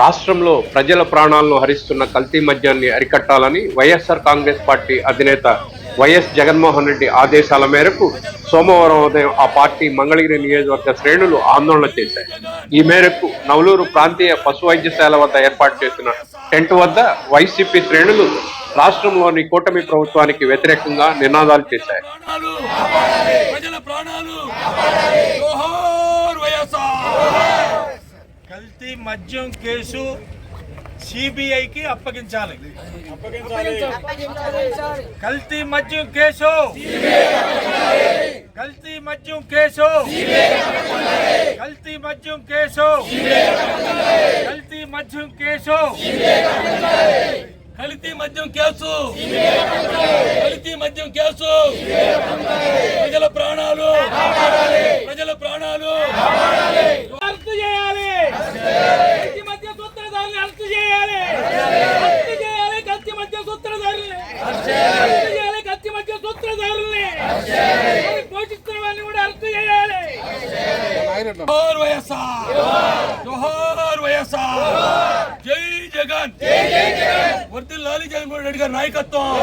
రాష్ట్రంలో ప్రజల ప్రాణాలను హరిస్తున్న కల్తీ మద్యాన్ని అరికట్టాలని వైఎస్ఆర్ కాంగ్రెస్ పార్టీ అధినేత వైఎస్ జగన్మోహన్ రెడ్డి ఆదేశాల మేరకు సోమవారం ఉదయం ఆ పార్టీ మంగళగిరి నియోజకవర్గ శ్రేణులు ఆందోళన చేశాయి. ఈ మేరకు నవలూరు ప్రాంతీయ పశు వైద్యశాల వద్ద ఏర్పాటు చేసిన టెంట్ వద్ద వైసీపీ శ్రేణులు రాష్ట్రంలోని కూటమి ప్రభుత్వానికి వ్యతిరేకంగా నినాదాలు చేశాయి. ప్రజల ప్రాణాలు వైఎస్ఆర్! కల్తీ మద్యం కేసు సిబిఐకి అప్పగించాలి. కల్తీ మద్యం కేసు. కల్తీ మద్యం కేసు. కల్తీ మద్యం కేసు. కల్తీ మద్యం కేసు. కల్తీ మద్యం కేసు. కల్తీ మద్యం కేసు. ప్రజల ప్రాణాలు. ప్రజల ప్రాణాలు. జోహార్ వైఎస్ఆర్. జోహార్ వైఎస్ఆర్. జై జగన్. వర్దిల్లాలి జగన్మోహన్ రెడ్డి గారి నాయకత్వం.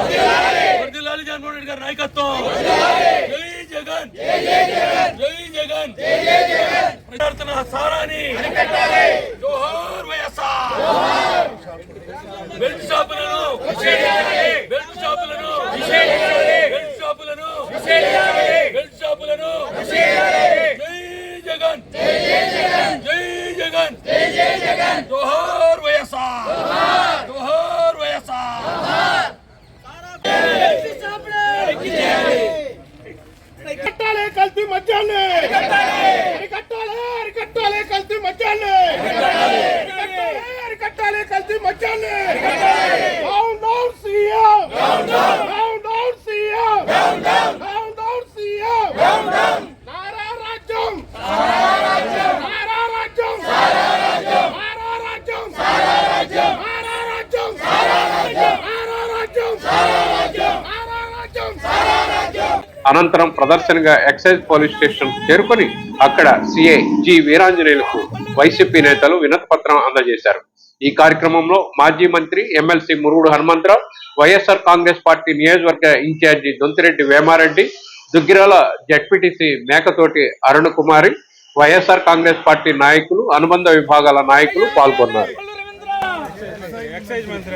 వర్దిల్లాలి జగన్మోహన్ రెడ్డి గారి నాయకత్వం. జై జగన్. జై జగన్. ప్రజార్థన సారాని జగన్. జై జై జగన్. జోహార్ వైఎస్ఆర్. జోహార్. జోహార్ వైఎస్ఆర్. జోహార్. కట్టాలి కల్తీ మధ్యాహ్నం కట్టాలి కట్టాలి కల్తీ మధ్యాహ్నం కట్టాలి కల్తీ మధ్యాహ్నం అనంతరం ప్రదర్శనగా ఎక్సైజ్ పోలీస్ స్టేషన్ చేరుకొని అక్కడ సిఐ జి వీరాంజనేయులకు వైసీపీ నేతలు వినతి పత్రం అందజేశారు. ఈ కార్యక్రమంలో మాజీ మంత్రి ఎమ్మెల్సీ మురుగుడు హనుమంతరావు వైఎస్ఆర్ కాంగ్రెస్ పార్టీ నియోజకవర్గ incharge Dontireddy Vemareddy Duggirala ZPTC Mekathoti Arun Kumari YSR Congress party నాయకులు అనుబంధ విభాగాల నాయకులు పాల్గొన్నారు. ఎక్సైజ్ మంత్రి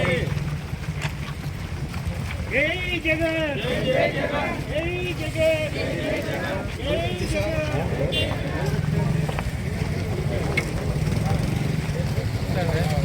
జై జగన్. జై జగన్. జై జగన్. జగన్.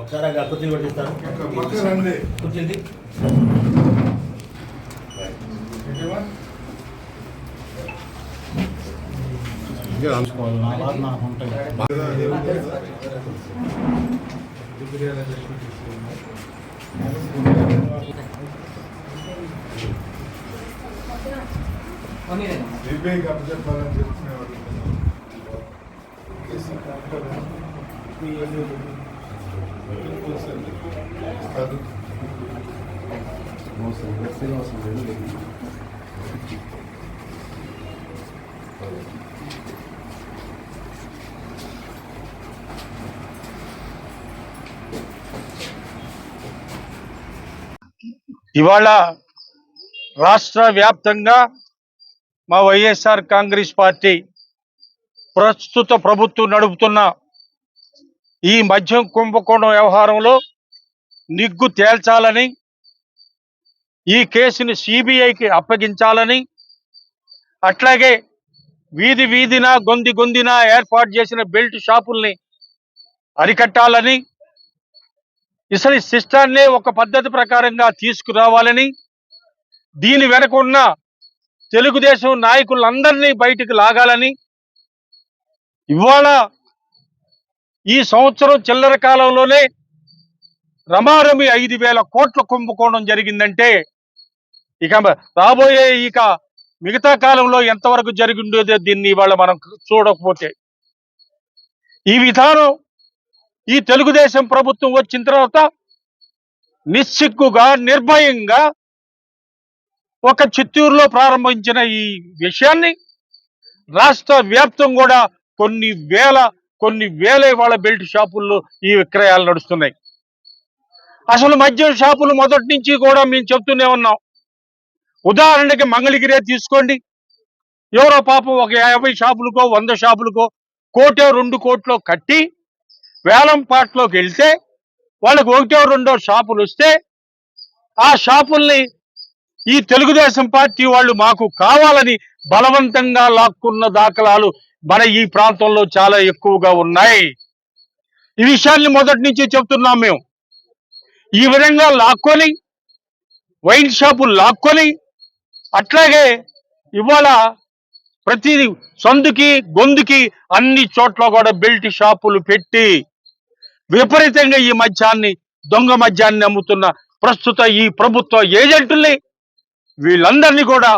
ఒకసారి కుర్చీలు పట్టిస్తాను కుర్చీంది చెప్పాలని చెప్పి इवा राष्ट्र व्याप्त रहा कांग्रेस पार्टी ప్రస్తుత ప్రభుత్వం నడుపుతున్న ఈ మద్యం కుంభకోణం వ్యవహారంలో నిగ్గు తేల్చాలని ఈ కేసుని సిబిఐకి అప్పగించాలని అట్లాగే వీధి వీధిన గొంది గొందిన ఏర్పాటు చేసిన బెల్ట్ షాపుల్ని అరికట్టాలని ఇసలి సిస్టాన్నే ఒక పద్ధతి ప్రకారంగా తీసుకురావాలని దీని వెనక ఉన్న తెలుగుదేశం నాయకులందరినీ బయటికి లాగాలని ఇవాళ ఈ సంవత్సరం చిల్లర కాలంలోనే రమారమి ఐదు వేల కోట్ల కుంభకోణం జరిగిందంటే ఇక రాబోయే ఇక మిగతా కాలంలో ఎంతవరకు జరిగిండేదో దీన్ని ఇవాళ మనం చూడకపోతే. ఈ విధానం ఈ తెలుగుదేశం ప్రభుత్వం వచ్చిన తర్వాత నిస్సిగ్గుగా నిర్భయంగా ఒక చిత్తూరులో ప్రారంభించిన ఈ విషయాన్ని రాష్ట్ర వ్యాప్తం కూడా కొన్ని వేల కొన్ని వేల వాళ్ళ బెల్ట్ షాపుల్లో ఈ విక్రయాలు నడుస్తున్నాయి. అసలు మద్యం షాపులు మొదటి నుంచి కూడా మేము చెప్తూనే ఉన్నాం. ఉదాహరణకి మంగళగిరే తీసుకోండి. ఎవరో పాపం ఒక యాభై షాపులకో వంద షాపులకో కోటో రెండు కోట్లో కట్టి వేలం పాటలోకి వెళ్తే వాళ్ళకి ఒకటో రెండో షాపులు వస్తే ఆ షాపుల్ని ఈ తెలుగుదేశం పార్టీ వాళ్ళు మాకు కావాలని బలవంతంగా లాక్కున్న దాఖలాలు మన ఈ ప్రాంతంలో చాలా ఎక్కువగా ఉన్నాయి. ఈ విషయాన్ని మొదటి నుంచి చెప్తున్నాం మేము. ఈ విధంగా లాక్కొని వైన్ షాపులు లాక్కొని అట్లాగే ఇవాళ ప్రతి సందుకి గొంతుకి అన్ని చోట్ల కూడా బెల్ట్ షాపులు పెట్టి విపరీతంగా ఈ మద్యాన్ని దొంగ మద్యాన్ని అమ్ముతున్న ప్రస్తుత ఈ ప్రభుత్వ ఏజెంటుల్ని వీళ్ళందరినీ కూడా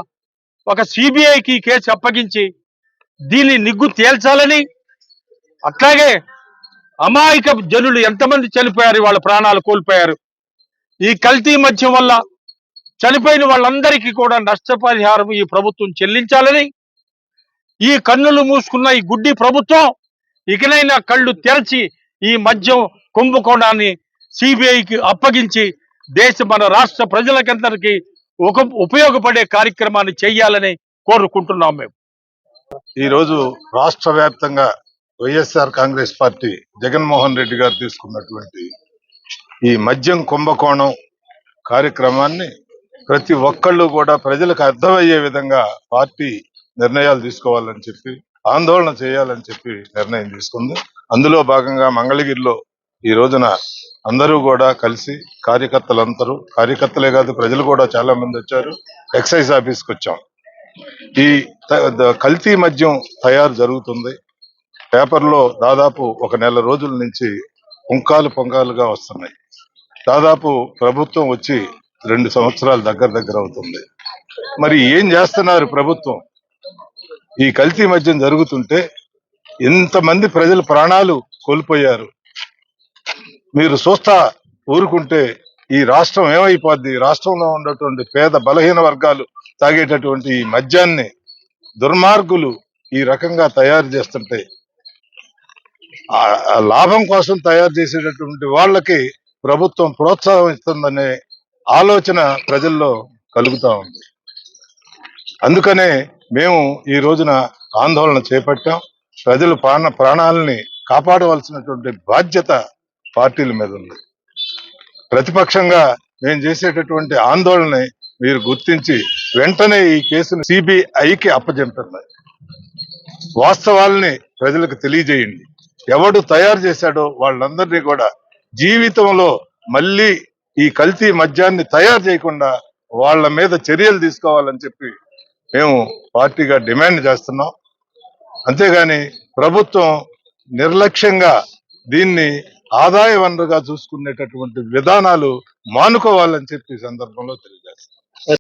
ఒక సిబిఐకి కేసు అప్పగించి దీన్ని నిగ్గు తేల్చాలని అట్లాగే అమాయక జనులు ఎంతమంది చనిపోయారు వాళ్ళ ప్రాణాలు కోల్పోయారు. ఈ కల్తీ మద్యం వల్ల చనిపోయిన వాళ్ళందరికీ కూడా నష్టపరిహారం ఈ ప్రభుత్వం చెల్లించాలని ఈ కన్నులు మూసుకున్న ఈ గుడ్డి ప్రభుత్వం ఇకనైనా కళ్ళు తెరచి ఈ మద్యం కుంభకోణాన్ని సిబిఐకి అప్పగించి దేశ మన రాష్ట్ర ప్రజలకందరికీ ఒక ఉపయోగపడే కార్యక్రమాన్ని చేయాలని కోరుకుంటున్నాం మేము. ఈ రోజు రాష్ట్ర వ్యాప్తంగా వైఎస్ఆర్ కాంగ్రెస్ పార్టీ జగన్మోహన్ రెడ్డి గారు తీసుకున్నటువంటి ఈ మద్యం కుంభకోణం కార్యక్రమాన్ని ప్రతి ఒక్కళ్ళు కూడా ప్రజలకు అర్థమయ్యే విధంగా పార్టీ నిర్ణయాలు తీసుకోవాలని చెప్పి ఆందోళన చేయాలని చెప్పి నిర్ణయం తీసుకుంది. అందులో భాగంగా మంగళగిరిలో ఈ రోజున అందరూ కూడా కలిసి కార్యకర్తలందరూ కార్యకర్తలే కాదు ప్రజలు కూడా చాలా మంది వచ్చారు. ఎక్సైజ్ ఆఫీస్కి వచ్చాం. ఈ కల్తీ మద్యం తయారు జరుగుతుంది. పేపర్లో దాదాపు ఒక నెల రోజుల నుంచి పుంకాలు పొంగాలుగా వస్తున్నాయి. దాదాపు ప్రభుత్వం వచ్చి రెండు సంవత్సరాలు దగ్గర దగ్గర అవుతుంది. మరి ఏం చేస్తున్నారు ప్రభుత్వం? ఈ కల్తీ మద్యం జరుగుతుంటే ఇంతమంది ప్రజలు ప్రాణాలు కోల్పోయారు. మీరు చూస్తా ఊరుకుంటే ఈ రాష్ట్రం ఏమైపోద్ది? రాష్ట్రంలో ఉన్నటువంటి పేద బలహీన వర్గాలు తాగేటటువంటి ఈ మద్యాన్ని దుర్మార్గులు ఈ రకంగా తయారు చేస్తుంటే లాభం కోసం తయారు చేసేటటువంటి వాళ్ళకి ప్రభుత్వం ప్రోత్సాహం ఇస్తుందనే ఆలోచన ప్రజల్లో కలుగుతూ ఉంది. అందుకనే మేము ఈ రోజున ఆందోళన చేపట్టాం. ప్రజలు ప్రాణ ప్రాణాలని కాపాడవలసినటువంటి బాధ్యత పార్టీల మీద ఉంది. ప్రతిపక్షంగా మేము చేసేటటువంటి ఆందోళన మీరు గుర్తించి వెంటనే ఈ కేసును సిబిఐకి అప్పజెంపండి. వాస్తవాల్ని ప్రజలకు తెలియజేయండి. ఎవడు తయారు చేశాడో వాళ్ళందరినీ కూడా జీవితంలో మళ్ళీ ఈ కల్తీ మద్యాన్ని తయారు చేయకుండా వాళ్ళ మీద చర్యలు తీసుకోవాలని చెప్పి మేము పార్టీగా డిమాండ్ చేస్తున్నాం. అంతేగాని ప్రభుత్వం నిర్లక్ష్యంగా దీన్ని ఆదాయ వనరుగా చూసుకునేటటువంటి విధానాలు మానుకోవాలని చెప్పి సందర్భంలో తెలియజేస్తాం